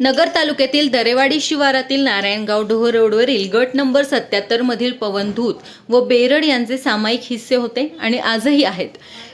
नगर तालुक्यातील दरेवाडी शिवारातील नारायणगाव डोह रोडवरील गट नंबर सत्याहत्तर मधील पवन धूत व बेरड यांचे सामायिक हिस्से होते आणि आजही आहेत.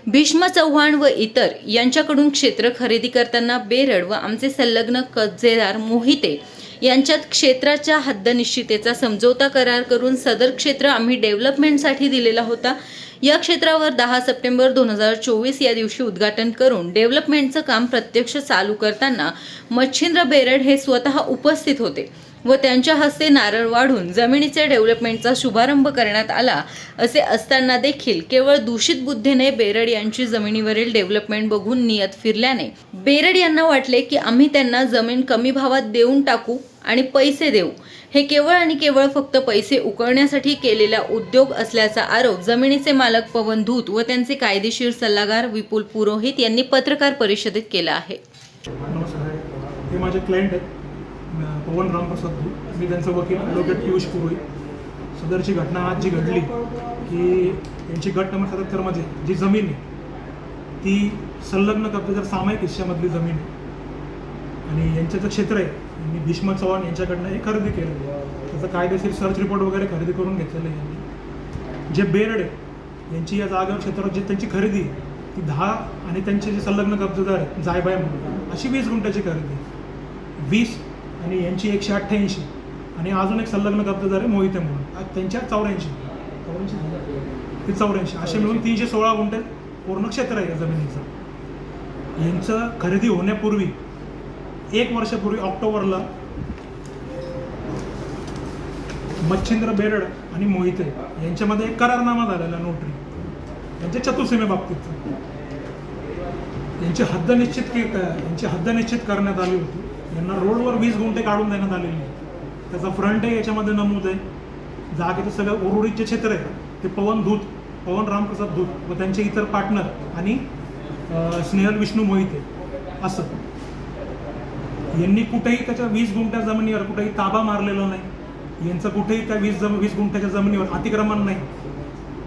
भीष्म चव्हाण व इतर यांच्याकडून क्षेत्र खरेदी करताना बेरड व आमचे संलग्न कब्जेदार मोहिते यांच्यात क्षेत्राच्या हद्दनिश्चितेचा समझोता करार करून सदर क्षेत्र आम्ही डेव्हलपमेंटसाठी दिलेला होता. या क्षेत्रावर दहा सप्टेंबर दोन हजार चोवीस या दिवशी उद्घाटन करून डेव्हलपमेंटचं काम प्रत्यक्ष चालू करताना मच्छिंद्र बेरड हे स्वतः उपस्थित होते व त्यांच्या हस्ते नारळ वाढून जमिनीचे डेव्हलपमेंटचा शुभारंभ करण्यात आला असे असताना देखील केवळ दूषित बुद्धीने बेरड यांची जमिनीवरील डेव्हलपमेंट बघून नियत फिरल्याने बेरड यांना वाटले की आम्ही त्यांना जमीन कमी भावात देऊन टाकू. आणि पैसे देऊ. हे केवळ आणि केवळ फक्त पैसे उकळण्यासाठी केलेला उद्योग असल्याचा आरोप जमिनीचे मालक पवन धूत व त्यांचे कायदेशीर सल्लागार विपुल पुरोहित यांनी पत्रकार परिषदेत केला आहे. हे माझे क्लायंट आहेत. पवन रामप्रसाद धूत. मी त्यांचा वकील ॲडव्होकेट पियुष पुरोहित. सदरची घटना आज जी घडली की यांची गट नंबर सत्याहत्तरमध्ये जी जमीन आहे ती संलग्न कब्जेदार सामायिक हिश्श्यामधली जमीन आहे. आणि यांचं जे क्षेत्र आहे यांनी भीष्म चव्हाण यांच्याकडनं हे खरेदी केलं. त्याचं कायदेशीर सर्च रिपोर्ट वगैरे खरेदी करून घेतलेलं आहे यांनी. जे बेरड यांची या जागेवर क्षेत्रावर जी त्यांची खरेदी ती दहा आणि त्यांचे जे संलग्न कब्जेदार आहेत जायबाय म्हणून अशी वीस गुंठ्याची खरेदी. वीस आणि यांची एकशे अठ्ठ्याऐंशी आणि अजून एक संलग्न कब्जेदार आहे मोहिते म्हणून. त्यांच्या चौऱ्याऐंशी. चौऱ्याऐंशी ते चौऱ्याऐंशी. असे मिळून तीनशे सोळा गुंठे पूर्ण क्षेत्र आहे या जमिनीचं. यांचं खरेदी होण्यापूर्वी एक वर्षापूर्वी ऑक्टोबरला मच्छिंद्र बेरड आणि मोहिते यांच्यामध्ये एक करारनामा झालेला नोटरी. यांच्या चतुर्सीमे बाबतीत. यांची हद्द निश्चित के यांची हद्द निश्चित करण्यात आली होती. यांना रोडवर वीस गुंठे काढून देण्यात आलेली आहे त्याचा फ्रंट आहे याच्यामध्ये नमूद आहे. जागेचं सगळं ओरुडीचे क्षेत्र आहे. ते पवन धूत पवन रामप्रसाद धूत व त्यांचे इतर पार्टनर आणि स्नेहल विष्णू मोहिते असं. यांनी कुठेही त्याच्या वीस गुंठ्या जमिनीवर कुठेही ताबा मारलेला नाही. यांचं कुठेही त्या वीस जम वीस गुंठ्याच्या जमिनीवर अतिक्रमण नाही.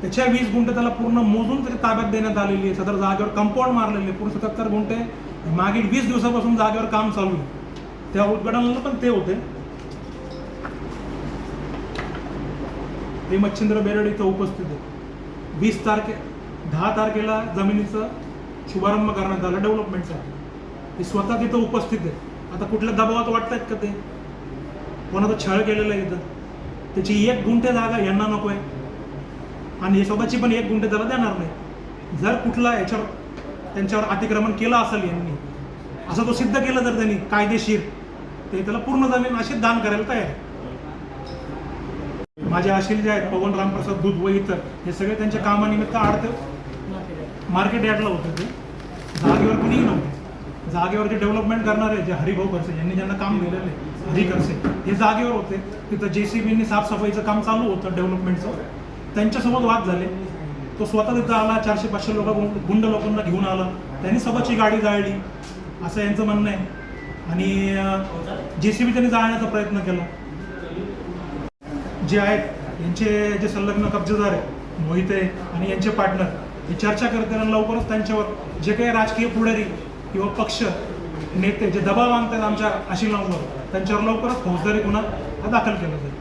त्याच्या वीस गुंठे त्याला पूर्ण मोजून त्याच्या ताब्यात देण्यात आलेली आहे. सदर जागेवर कंपाऊंड मारलेले आहे. पूर्ण सत्याहत्तर गुंठे मागील वीस दिवसापासून जागेवर काम चालू आहे. त्या उद्घाटनाला पण ते होते. ते मच्छिंद्र बेरड इथं उपस्थित आहे वीस तारखे दहा तारखेला जमिनीचं शुभारंभ करण्यात आला डेव्हलपमेंटचा ते स्वतः तिथं उपस्थित आहे आता कुठल्या दबावात वाटतायत का ते? कोणाचा छळ केलेला आहे इथं? त्याची एक गुंठे जागा यांना नको आहे. आणि हे स्वतःची पण एक गुंठे त्याला देणार नाही. जर कुठला याच्यावर त्यांच्यावर अतिक्रमण केलं असेल यांनी असं तो सिद्ध केलं जर त्यांनी कायदेशीर ते त्याला पूर्ण जमीन अशी दान करायला तयार आहे. माझे आशील जे आहेत पवन रामप्रसाद दूध व इतर हे सगळे त्यांच्या कामानिमित्त आडते मार्केट यार्डला होते ते. जागेवर कुणीही नव्हते. जागेवर जे डेव्हलपमेंट करणारे जे हरिभाऊ करसे यांनी ज्यांना काम दिलेलं आहे हरी करसे हे जागेवर होते. तिथं जे सी बीनी साफसफाईचं काम चालू होतं डेव्हलपमेंटचं. त्यांच्यासोबत वाद झाले. तो स्वतः तिथं आला चारशे पाचशे लोक गुंड लोकांना घेऊन आला. त्यांनी स्वतःची गाडी जाळली असं यांचं म्हणणं आहे. आणि जे सी बी त्यांनी जाळण्याचा प्रयत्न केला. जे आहेत यांचे जे संलग्न कब्जेदार आहेत मोहिते आणि यांचे पार्टनर हे चर्चा करताना लवकरच त्यांच्यावर जे काही राजकीय पुढारी किंवा पक्ष नेते जे दबाव आणतात आमच्या आशिलांवर त्यांच्यावर लवकरच फौजदारी गुन्हा हा दाखल केला जाईल.